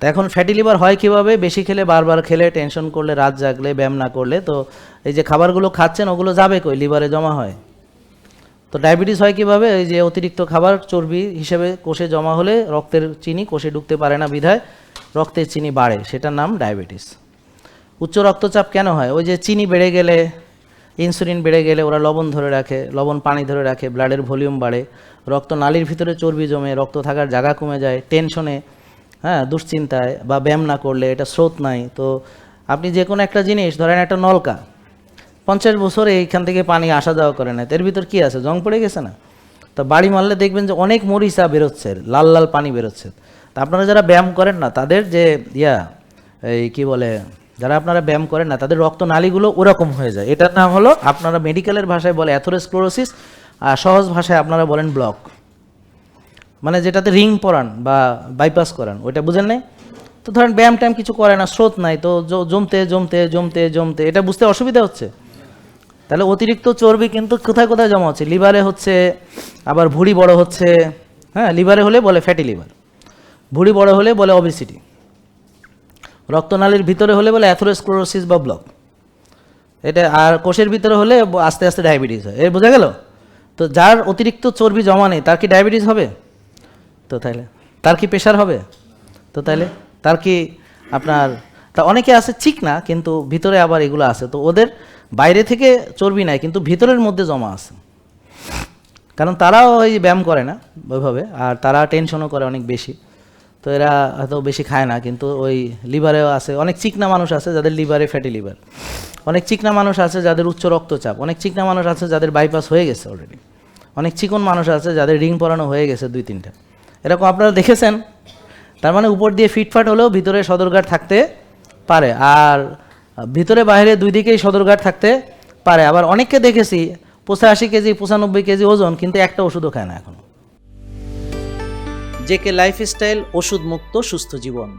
তো এখন fatty liver হয় কীভাবে? বেশি খেলে বারবার খেলে টেনশন করলে, রাত জাগলে, ব্যায়াম না করলে, তো এই যে খাবারগুলো খাচ্ছেন, ওগুলো যাবে কই? লিভারে জমা হয়। তো ডায়াবেটিস হয় কীভাবে? এই যে অতিরিক্ত খাবার, চর্বি হিসেবে কোষে জমা হলে রক্তের চিনি কোষে ঢুকতে পারে না বিধায় রক্তের চিনি বাড়ে, সেটার নাম ডায়াবেটিস উচ্চ রক্তচাপ কেন হয়? ওই যে চিনি বেড়ে গেলে ইনসুলিন বেড়ে গেলে ওরা লবণ ধরে রাখে, লবণ পানি ধরে রাখে ব্লাডের ভলিউম বাড়ে রক্ত নালীর ভিতরে চর্বি জমে, রক্ত থাকার জায়গা কমে যায় টেনশনে হ্যাঁ দুশ্চিন্তায় বা ব্যায়াম না করলে এটা স্রোত নাই। তো আপনি যে কোনো একটা জিনিস, ধরেন একটা নলকা, পঞ্চাশ বছর এইখান থেকে পানি আসা যাওয়া করে না এর ভিতর কি আছে? জং পড়ে গেছে না? তো বাড়ি মারলে দেখবেন যে অনেক মরিচা বেরোচ্ছে, লাল লাল পানি বেরোচ্ছে। তা আপনারা যারা ব্যায়াম করেন না, তাদের যে ইয়া, এই কি বলে, যারা আপনারা ব্যায়াম করেন না, তাদের রক্তনালীগুলো ওরকম হয়ে যায়। এটার নাম হলো, আপনারা মেডিকেলের ভাষায় বলে অ্যাথোরেসক্লোরোসিস আর সহজ ভাষায় আপনারা বলেন ব্লক মানে যেটাতে রিং পরান বা বাইপাস করান, ওইটা বুঝেন নাই? তো ধরেন ব্যায়াম ট্যায়াম কিছু করে না, স্রোত নাই, তো জমতে জমতে জমতে জমতে, এটা বুঝতে অসুবিধা হচ্ছে? তাহলে অতিরিক্ত চর্বি কিন্তু কোথায় কোথায় জমা হচ্ছে? লিভারে হচ্ছে, আবার ভুঁড়ি বড় হচ্ছে হ্যাঁ লিভারে হলে বলে ফ্যাটি লিভার ভুঁড়ি বড় হলে বলে অবিসিটি রক্তনালীর ভিতরে হলে বলে অ্যাথোরোস্ক্লোরোসিস বা ব্লক এটা আর কোষের ভিতরে হলে আস্তে আস্তে ডায়াবেটিস হয় এ বোঝা গেল? তো যার অতিরিক্ত চর্বি জমা নেই, তার কি ডায়াবেটিস হবে? তো তাহলে তার কি প্রেশার হবে? তো তাহলে তার কি আপনার, তা অনেকে আছে ঠিক না, কিন্তু ভিতরে আবার এগুলো আছে। তো ওদের বাইরে থেকে চর্বি নাই কিন্তু ভিতরের মধ্যে জমা আছে। কারণ তারাও ওই ব্যায়াম করে না, ওইভাবে, আর তারা টেনশনও করে অনেক বেশি। তো এরা হয়তো বেশি খায় না, কিন্তু ওই লিভারেও আছে। অনেক চিকনা মানুষ আছে যাদের লিভারে ফ্যাটি লিভার অনেক চিকনা মানুষ আছে যাদের উচ্চ রক্তচাপ। অনেক চিকনা মানুষ আছে যাদের বাইপাস হয়ে গেছে অলরেডি অনেক চিকন মানুষ আছে যাদের রিং পরানো হয়ে গেছে দুই তিনটা। এরকম আপনারা দেখেছেন। তার মানে উপর দিয়ে ফিটফাট হলেও ভিতরে সদরঘাট থাকতে পারে। আর ভিতরে বাইরে দুই দিকেই সদরঘাট থাকতে পারে। আবার অনেককে দেখেছি, পঁচাশি কেজি, পঁচানব্বই কেজি ওজন, কিন্তু একটা ওষুধও খায় না এখনও। জেকে লাইফস্টাইল ওষুধ মুক্ত সুস্থ জীবন।